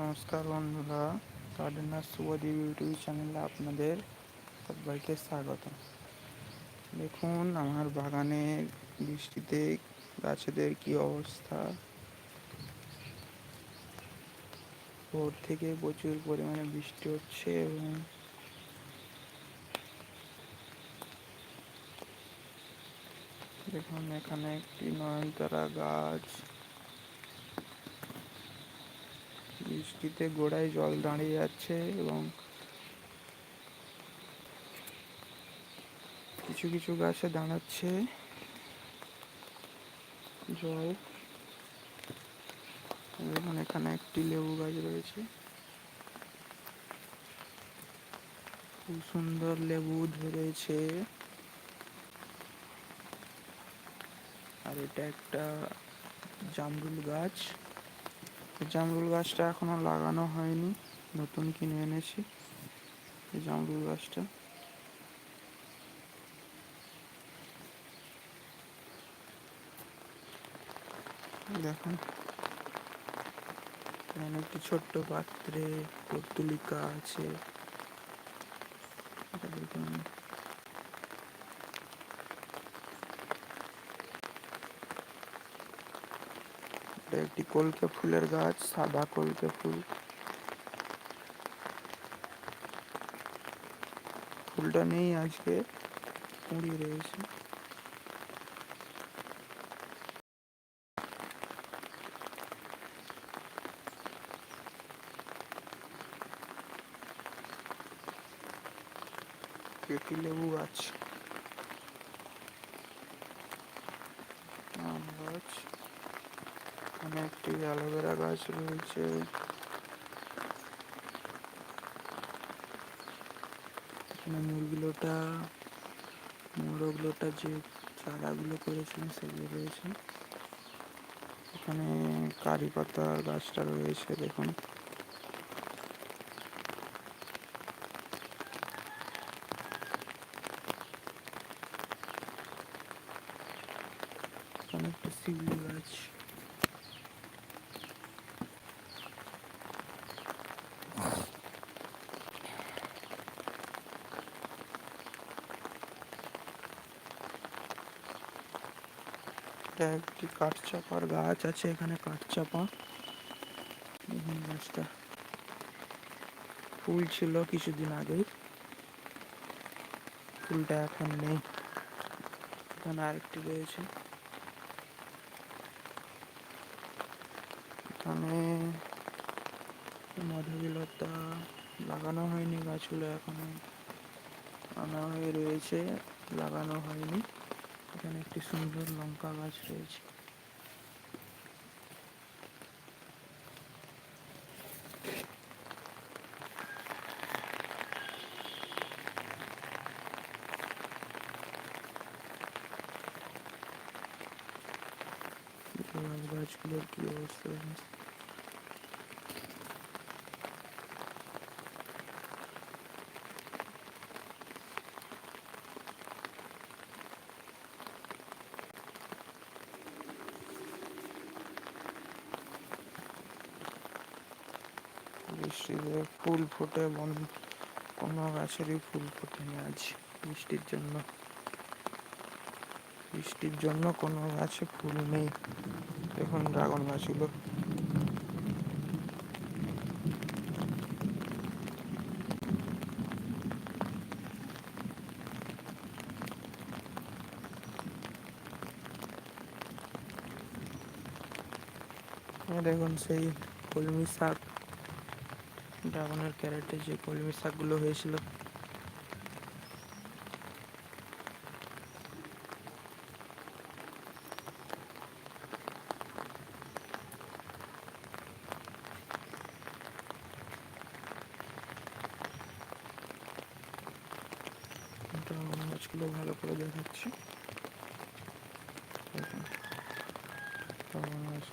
নমস্কার বন্ধুরা gardener Subhadip YouTube চ্যানেলে আপনাদের সবাইকে স্বাগত দেখুন, আমার বাগানে বৃষ্টিতে গাছেদের কি অবস্থা। ভোর থেকে প্রচুর পরিমাণে বৃষ্টি হচ্ছে এবং দেখুন, এখানে একটি নয়নতারা গাছ। বৃষ্টিতে গোড়ায় জল দাঁড়িয়ে যাচ্ছে এবং কিছু কিছু গাছে দাঁড়াচ্ছে জল। দেখুন, এখানে একটি লেবু গাছ রয়েছে। খুব সুন্দর লেবু ধরেছে। আর এটা একটা জামরুল গাছ। জামরুল গাছটা এখনও লাগানো হয়নি, নতুন কিনে এনেছি এই জামরুল গাছটা। দেখুন, এখানে একটি ছোট্ট পাত্রে পর্তুলিকা আছে। দেখুন এটা একটি কলকে ফুলের গাছ সাদা কলকে ফুল ফুলটা নেই আজকে কুড়ি রয়েছে কেটি লেবু গাছ আম গাছ এখানে একটি অ্যালোভেরা গাছ রয়েছে। এখানে মুরগিলোটা, মোরগলোটা যে চারাগুলো করেছিলেন সেগুলো রয়েছে। এখানে কারি পাতার গাছটা রয়েছে, দেখুন। এখানে একটা শিউলি গাছ। এটা একটি কাঠচাপার গাছ আছে এখানে, কাঠচাপা। গাছটা ফুল ছিল কিছুদিন আগে ফুলটা এখন নেই। এখানে আরেকটি রয়েছে। এখানে মাধবীলতা লাগানো হয়নি, গাছগুলো এখনও আনা হয়ে রয়েছে, লাগানো হয়নি। এখানে একটি সুন্দর লঙ্কা গাছ রয়েছে। গাছগুলোর কি অবস্থা? বৃষ্টিতে ফুল ফোটে বন কোনো গাছেরই ফুল ফোটেনি আজ বৃষ্টির জন্য। বৃষ্টির জন্য কোনো গাছে ফুল নেই। দেখুন ড্রাগন গাছগুলো দেখুন সেই কলমি শাক। ড্রাগনের ক্যারেটে যে কলমি শাকগুলো হয়েছিল। গাছগুলো ভালো করে দেখাচ্ছি। গাছ